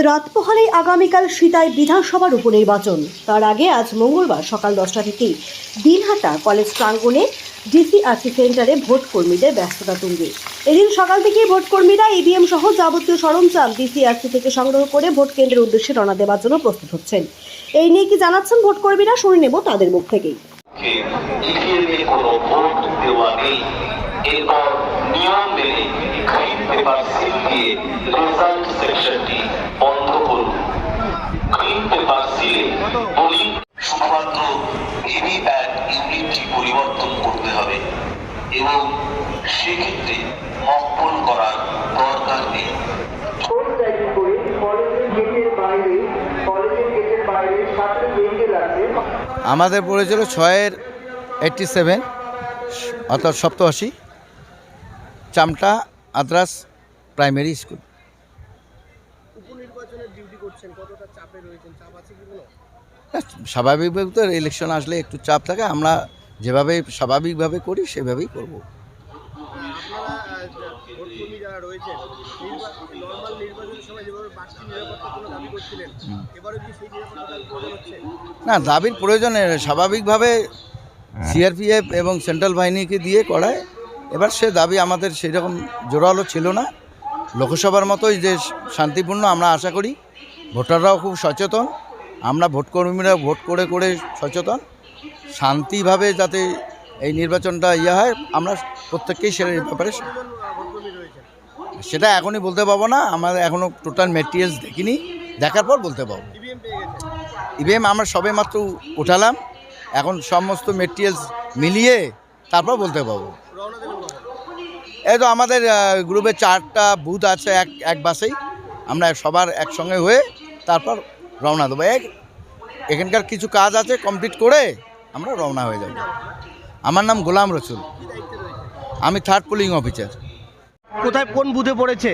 রাত পোহালেই আগামীকাল সীতায় বিধানসভার উপনির্বাচন। তার আগে আজ মঙ্গলবার সকাল দশটা থেকেই দিনহাটা কলেজ প্রাঙ্গণে ডিসিআরসি সেন্টারে ভোট কর্মীদের ব্যস্ততা তুলবে এদিন সকাল থেকেই ভোট কর্মীরা ইভিএম সহ যাবতীয় সরঞ্জাম ডিসিআরসি থেকে সংগ্রহ করে ভোট কেন্দ্রের উদ্দেশ্যে রওনা দেওয়ার জন্য প্রস্তুত হচ্ছেন। এই নিয়ে কি জানাচ্ছেন ভোট কর্মীরা শুনে নেব তাদের মুখ থেকেই। এরপর নিয়ম মেনে গ্রিন পেপার সিল দিয়ে রেজাল্ট সেকশনটি বন্ধ করুন গ্রিন পেপার সিলে শুধুমাত্র ভিভিপ্যাট ইউনিটটি পরিবর্তন করতে হবে এবং সেক্ষেত্রে মক্কল করার দরকার নেই। আমাদের পড়েছিল ছয়ের এইটটি সেভেন অর্থাৎ সপ্তআশি চামটা আদ্রাস প্রাইমারি স্কুল করছেন? কতটা চাপে রয়েছেন? চাপ আছে কি কোনো? স্বাভাবিকভাবে তো ইলেকশন আসলে একটু চাপ থাকে। আমরা যেভাবে স্বাভাবিকভাবে করি সেভাবেই করব। না দাবির প্রয়োজনে স্বাভাবিকভাবে সিআরপিএফ এবং সেন্ট্রাল বাহিনীকে দিয়ে করায়। এবার সে দাবি আমাদের সেরকম জোরালো ছিল না। লোকসভার মতোই যে শান্তিপূর্ণ আমরা আশা করি। ভোটাররাও খুব সচেতন। আমরা ভোটকর্মীরা ভোট করে করে সচেতন। শান্তিভাবে যাতে এই নির্বাচনটা ইয়ে হয়, আমরা প্রত্যেককেই সে ব্যাপারে সেটা এখনই বলতে পারব না। আমাদের এখনও টোটাল মেটেরিয়ালস দেখিনি। দেখার পর বলতে পারব। ইভিএম ইভিএম আমরা সবে মাত্র উঠালাম। এখন সমস্ত মেটেরিয়ালস মিলিয়ে তারপর বলতে পারব। এই তো আমাদের গ্রুপে চারটা বুথ আছে এক এক বাসেই। আমরা সবার একসঙ্গে হয়ে তারপর রওনা দেবো। এক এখানকার কিছু কাজ আছে কমপ্লিট করে আমরা রওনা হয়ে যাব। আমার নাম গোলাম রসুল। আমি থার্ড পুলিং অফিসার কোথায় কোন বুথে পড়েছে?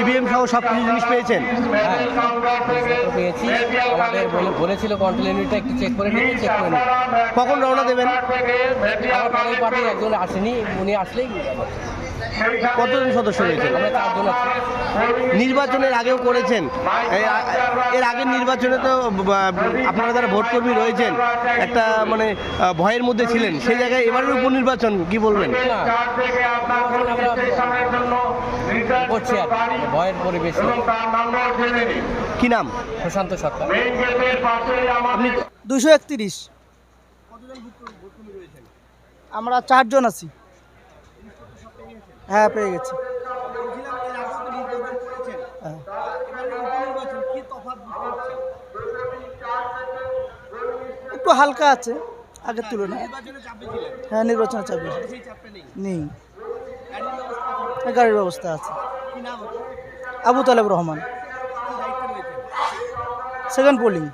ইভিএম সহ সব কিছু জিনিস পেয়েছেন? পেয়েছি আমাদের বলেছিল কন্ট্রোল ইউনিটটা একটু চেক করে নিতে চেক করে কখন রওনা দেবেন? আমার একজন আসেনি উনি আসলেই। কতজন সদস্য রয়েছে? আমরা চারজন আছি। নির্বাচনের আগেও করেছেন। এর আগের নির্বাচনে তো আপনারা যারা ভোটকর্মী রয়েছেন একটা মানে ভয়ের মধ্যে ছিলেন। সেই জায়গায় এবারের উপনির্বাচন কি বলবেন? না এখন আমরা করছি আর কি, ভয়ের পরিবেশ কি নাম? প্রশান্ত সরকার। আপনি দুশো একত্রিশ। আমরা চারজন আছি। হ্যাঁ পেয়ে গেছি। একটু হালকা আছে, আগের তুলনায়। হ্যাঁ নির্বাচনের চাপে নেই। গাড়ির ব্যবস্থা আছে। আবু তালেব রহমান। Second polling